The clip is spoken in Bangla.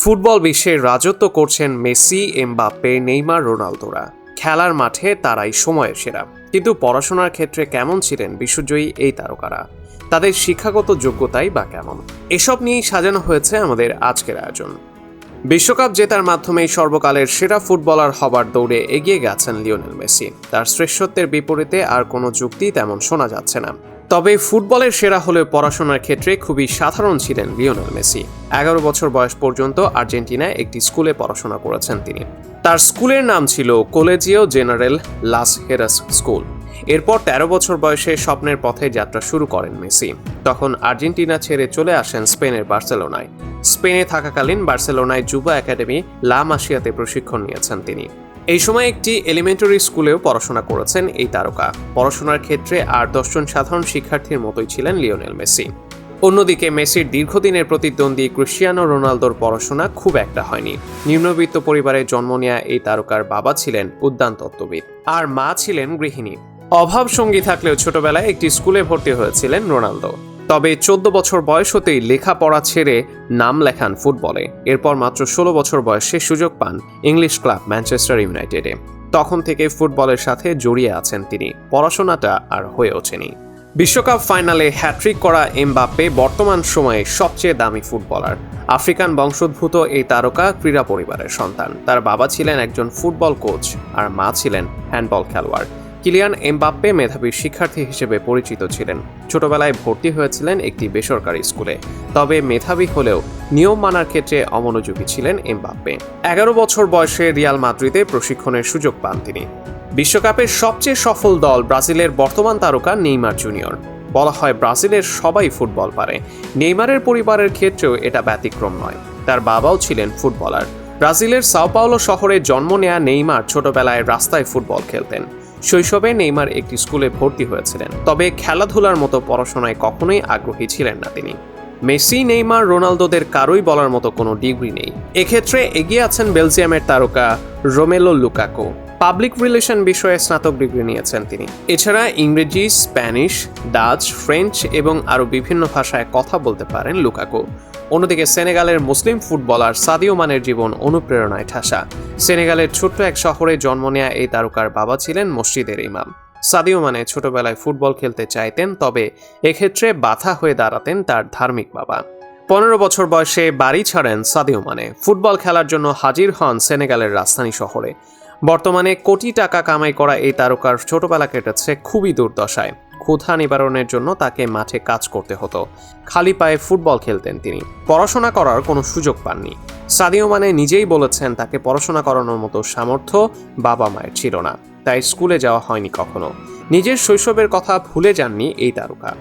ফুটবল বিশ্বে রাজত্ব করছেন মেসি, এমবাপ্পে, নেইমার, রোনালদোরা। খেলার মাঠে তারাই সময়ের সেরা। কিন্তু পড়াশোনার ক্ষেত্রে কেমন ছিলেন বিশ্বজয়ী এই তারকারা? তাদের শিক্ষাগত যোগ্যতাই বা কেমন? এসব নিয়েই সাজানো হয়েছে আমাদের আজকের আয়োজন। বিশ্বকাপ জেতার মাধ্যমে সর্বকালের সেরা ফুটবলার হবার দৌড়ে এগিয়ে গেছেন লিওনেল মেসি। তার শ্রেষ্ঠত্বের বিপরীতে আর কোনো যুক্তি তেমন শোনা যাচ্ছে না। তবে ফুটবলের সেরা হলেও পড়াশোনার ক্ষেত্রে খুবই সাধারণ ছিলেন লিওনেল মেসি। এগারো বছর বয়স পর্যন্ত আর্জেন্টিনায় একটি স্কুলে পড়াশোনা করেছেন তিনি। তার স্কুলের নাম ছিল Colegio General Las Heras school. এরপর ১৩ বছর বয়সে স্বপ্নের পথে যাত্রা শুরু করেন মেসি। তখন আর্জেন্টিনা ছেড়ে চলে আসেন স্পেনের বার্সেলোনায়। স্পেনে থাকাকালীন বার্সেলোনায় যুবা একাডেমি লা মাসিয়াতে প্রশিক্ষণ নিয়েছেন তিনি। এই সময় একটি এলিমেন্টারি স্কুলেও পড়াশোনা করেছেন এই তারকা। পড়াশোনার ক্ষেত্রে আর দশজন সাধারণ শিক্ষার্থীর মতোই ছিলেন লিওনেল মেসি। অন্যদিকে মেসির দীর্ঘদিনের প্রতিদ্বন্দ্বী ক্রিশ্চিয়ানো রোনালদোর পড়াশোনা খুব একটা হয়নি। নিম্নবিত্ত পরিবারে জন্ম নেয়া এই তারকার বাবা ছিলেন উদ্যান তত্ত্ববিদ, আর মা ছিলেন গৃহিণী। অভাব সঙ্গী থাকলেও ছোটবেলায় একটি স্কুলে ভর্তি হয়েছিলেন রোনালদো। তবে চোদ্দ বছর বয়স হতেই লেখাপড়া ছেড়ে নাম লেখান ফুটবলে। এরপর মাত্র ষোলো বছর বয়সে সুযোগ পান ইংলিশ ক্লাব ম্যানচেস্টার ইউনাইটেডে। তখন থেকে ফুটবলের সাথে জড়িয়ে আছেন তিনি, পড়াশোনাটা আর হয়ে ওঠেনি। বিশ্বকাপ ফাইনালে হ্যাট্রিক করা এমবাপ্পে বর্তমান সময়ে সবচেয়ে দামি ফুটবলার। আফ্রিকান বংশোদ্ভূত এই তারকা ক্রীড়া পরিবারের সন্তান। তার বাবা ছিলেন একজন ফুটবল কোচ আর মা ছিলেন হ্যান্ডবল খেলোয়াড়। কিলিয়ান এমবাপ্পে মেধাবী শিক্ষার্থী হিসেবে পরিচিত ছিলেন। ছোটবেলায় ভর্তি হয়েছিলেন একটি বেসরকারি স্কুলে। তবে মেধাবী হলেও নিয়ম মানার ক্ষেত্রে অমনোযোগী ছিলেন এমবাপ্পে। এগারো বছর বয়সে রিয়াল মাদ্রিদে প্রশিক্ষণের সুযোগ পান তিনি। বিশ্বকাপের সবচেয়ে সফল দল ব্রাজিলের বর্তমান তারকা নেইমার জুনিয়র। বলা হয় ব্রাজিলের সবাই ফুটবল পারে। নেইমারের পরিবারের ক্ষেত্রেও এটা ব্যতিক্রম নয়। তার বাবাও ছিলেন ফুটবলার। ব্রাজিলের সাওপাওলো শহরে জন্ম নেয়া নেইমার ছোটবেলায় রাস্তায় ফুটবল খেলতেন। শৈশবে নেইমার একটি স্কুলে ভর্তি হয়েছিলেন, তবে খেলাধুলার মতো পড়াশোনায় কখনোই আগ্রহী ছিলেন না তিনি। মেসি, নেইমার, রোনালদোদের কারোই বলার মতো কোনো ডিগ্রি নেই। এক্ষেত্রে এগিয়ে আছেন বেলজিয়ামের তারকা রোমেলো লুকাকো। পাবলিক রিলেশন বিষয়ে স্নাতক ডিগ্রি নিয়েছেন তিনি। এছাড়া ইংরেজি, স্প্যানিশ, ডাচ, ফ্রেঞ্চ এবং আরও বিভিন্ন ভাষায় কথা বলতে পারেন লুকাকো। অন্যদিকে সেনেগালের মুসলিম ফুটবলার সাদিও মানের জীবন অনুপ্রেরণায় ঠাসা। সেনেগালের ছোট্ট এক শহরে জন্ম নেয়া এই তারকার বাবা ছিলেন মসজিদের ইমাম। সাদিও মানে ছোটবেলায় ফুটবল খেলতে চাইতেন, তবে এক্ষেত্রে বাধা হয়ে দাঁড়াতেন তার ধার্মিক বাবা। পনেরো বছর বয়সে বাড়ি ছাড়েন সাদিও মানে। ফুটবল খেলার জন্য হাজির হন সেনেগালের রাজধানী শহরে। বর্তমানে কোটি টাকা কামাই করা এই তারকার ছোটবেলা কেটেছে খুবই দুর্দশায়। ক্ষুধা নিবারণের জন্য তাকে মাঠে কাজ করতে হতো। খালি পায়ে ফুটবল খেলতেন তিনি। পড়াশোনা করার কোনো সুযোগ পাননি। সাদিও মানে নিজেই বলেছেন তাকে পড়াশোনা করানোর মতো সামর্থ্য বাবা মায়ের ছিল না। তাই স্কুলে যাওয়া হয়নি কখনো। নিজের শৈশবের কথা ভুলে যাননি এই তারকা।